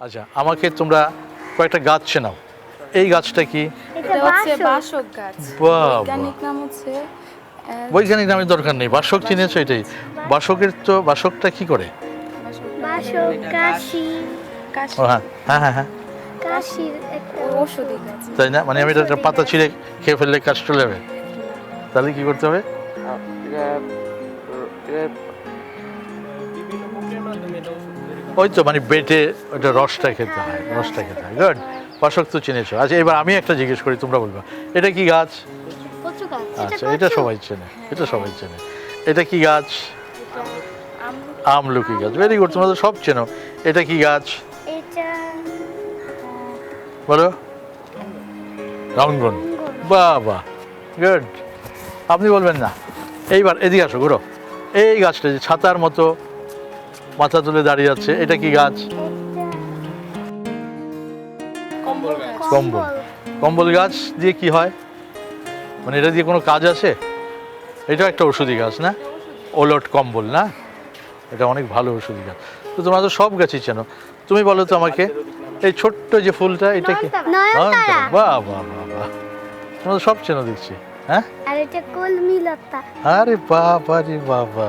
আচ্ছা আমাকে তোমরা কয়েকটা গাছ চেনাও। এই গাছটা কি? এটা হচ্ছে বাসক। গাছ। বৈজ্ঞানিক নাম হচ্ছে বৈজ্ঞানিক নামের দরকার নেই বাসক চিনেছো এটাই। বাসকের তো বাসকটা কি করে? বাসক কাশি। হ্যাঁ হ্যাঁ হ্যাঁ হ্যাঁ। তাই না? মানে আমি এটা একটা পাতা ছিঁড়ে খেয়ে ফেললে কাজ চলে যাবে। তাহলে কি করতে হবে? ওই তো মানে বেটে ওটা রসটা খেতে হয় রসটা খেতে হয়। গুড বাসক তো চিনেছো। আচ্ছা এবার আমি একটা জিজ্ঞেস করি তোমরা বলবা। এটা কি গাছ? আচ্ছা এটা সবাই চেনে এটা সবাই চেনে। এটা কি গাছ? আমলকি গাছ। ভেরি গুড তোমরা তো সব চেনো। এটা কি গাছ? বলো। রঙ্গন। বাহ গুড আপনি বলবেন না। এইবার এদিকে আসো ঘুরো। এই গাছটা যে ছাতার মতো মাথা তুলে দাঁড়িয়ে আছে। এটা কি গাছ? কম্বল কম্বল। গাছ। দিয়ে কি হয়? মানে এটা দিয়ে কোনো কাজ আছে? এটা একটা ওষুধি গাছ না? ওলট কম্বল না? এটা অনেক ভালো ওষুধি গাছ। তো তোমরা তো সব গাছই চেনো। তুমি বলো তো আমাকে এই ছোট্ট যে ফুলটা এটা কি। বাহ বাহ বাহ বাহ। তোমরা তো সব চেনো দেখছি হ্যাঁ? আর এটা কলমি লতা। আরে বাবা রে বাবা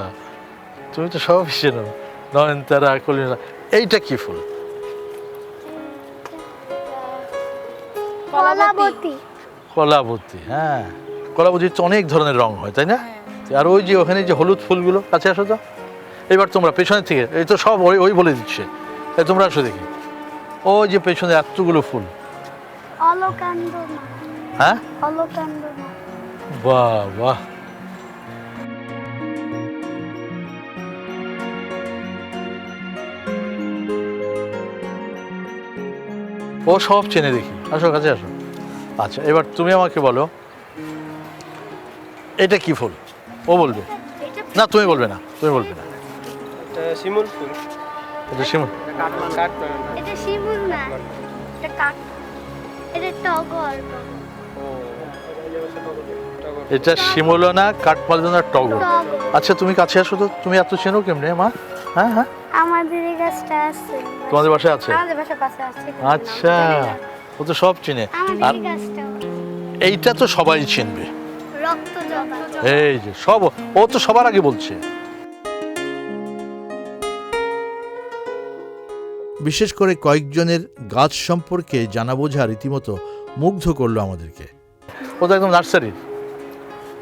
তুমি তো সব চেনো। নয়নতারা কলিনা এইটা কি ফুল? কলাবতী। কলাবতী হ্যাঁ। কলাবতীর তো অনেক ধরনের রং হয় তাই না? হ্যাঁ। আর ওই যে ওখানে যে হলুদ ফুলগুলো কাছে আসো তো। এবার তোমরা পেছনের থেকে এই তো সব ওই ওই বলে দিচ্ছে। এই তোমরা আসো দেখি। ওই যে পেছনে এতগুলো ফুল। হ্যাঁ? বাহ বাহ। ও সব চেনে দেখি। আসো কাছে আসো। আচ্ছা এবার তুমি আমাকে বলো এটা কি ফুল? ও বলবে। না তুমি বলবে না তুমি বলবে না। এটা শিমুল ফুল। এটা শিমুল। এটা শিমুল না এটা কাক এটা টগর এটা শিমুলনা কাঠমালদনা টগর। আচ্ছা তুমি কাছে আসো তো তুমি এত চেনো কেমনে মা? হ্যাঁ হ্যাঁ। আমাদের এই গাছটা আছে। তোমাদের বাসায় আছে? আমাদের বাসার পাশে আছে আচ্ছা। ও তো সব চিনে। আর এইটা তো সবাই চিনবে। এই যে সব ও তো সবার আগে বলছে। বিশেষ করে কয়েকজনের গাছ সম্পর্কে জানা বোঝা রীতিমতো মুগ্ধ করল আমাদেরকে। ও তো একদম নার্সারির।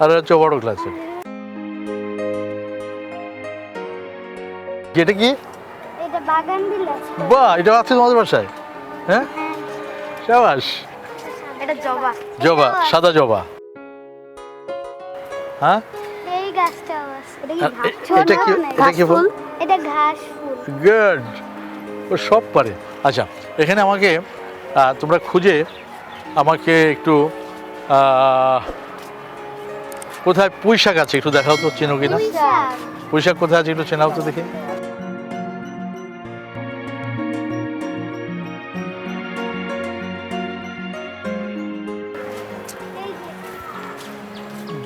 আর হচ্ছে বড় ক্লাসের এটা কি? এটা বাগান বিলাস বাহ এটা আছে তোমাদের বাসায়? হ্যাঁ? সাবাস। এটা জবা। জবা সাদা জবা। হ্যাঁ? এই গাছটাও আছে। এটা কি- এটা কি ফুল? এটা ঘাস ফুল। গুড। ও সব পারে। আচ্ছা এখানে আমাকে তোমরা খুঁজে আমাকে একটু কোথায় পুঁই শাক আছে একটু দেখাও তো চেনো কিনা? পুঁই শাক। পুঁই শাক কোথায় আছে একটু চেনাও তো দেখি।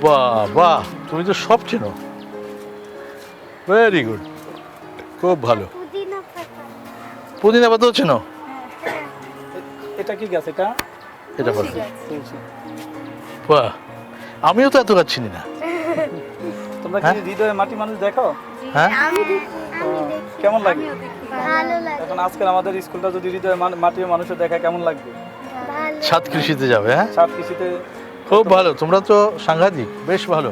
বাহ বাহ তুমি তো সব চেনো। ভেরি গুড খুব ভালো। পুদিনা পাতা। পুদিনা পাতাও চেনো? এটা কি গাছ এটা? এটা বলো বাহ আমিও তো এত গাছ চিনি না। তোমরা হ্যাঁ? কি হৃদয়ে মাটি মানুষ দেখো? হ্যাঁ? আমি দেখি আমি দেখি। কেমন লাগে? এখন আজকাল আমাদের স্কুলটা যদি হৃদয়ে মাটির মানুষের দেখা কেমন লাগবে? ভালো ছাদ কৃষিতে যাবে হ্যাঁ? সাত কৃষিতে খুব ভালো তোমরা তো সাংঘাতিক বেশ ভালো।